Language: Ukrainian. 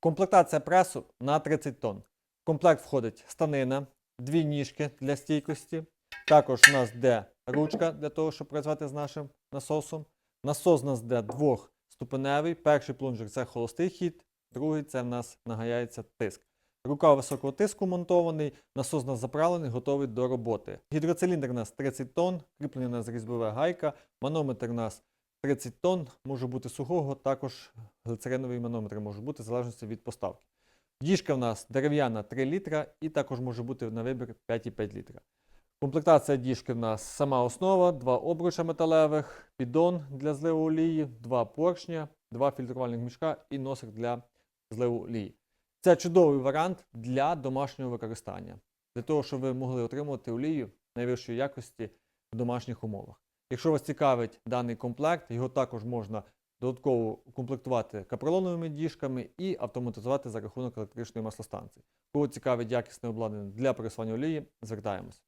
Комплектація пресу на 30 тонн. В комплект входить станина, дві ніжки для стійкості. Також у нас йде ручка для того, щоб працювати з нашим насосом. Насос у нас йде двохступеневий. Перший плунжик це холостий хід, другий це в нас нагаяється тиск. Рука високого тиску монтований, насос у нас заправлений, готовий до роботи. Гідроциліндр у нас 30 тонн, кріплення у нас різьбова гайка, манометр у нас 30 тонн, може бути сухого, також глицериновий манометр може бути в залежності від поставки. Діжка в нас дерев'яна 3 літра і також може бути на вибір 5,5 літра. Комплектація діжки в нас сама основа, два обруча металевих, піддон для зливу олії, два поршня, два фільтрувальних мішка і носик для зливу олії. Це чудовий варіант для домашнього використання, для того, щоб ви могли отримувати олію найвищої якості в домашніх умовах. Якщо вас цікавить даний комплект, його також можна додатково комплектувати капролоновими діжками і автоматизувати за рахунок електричної маслостанції. Кого цікавить якісне обладнання для пересування олії, звертаємось.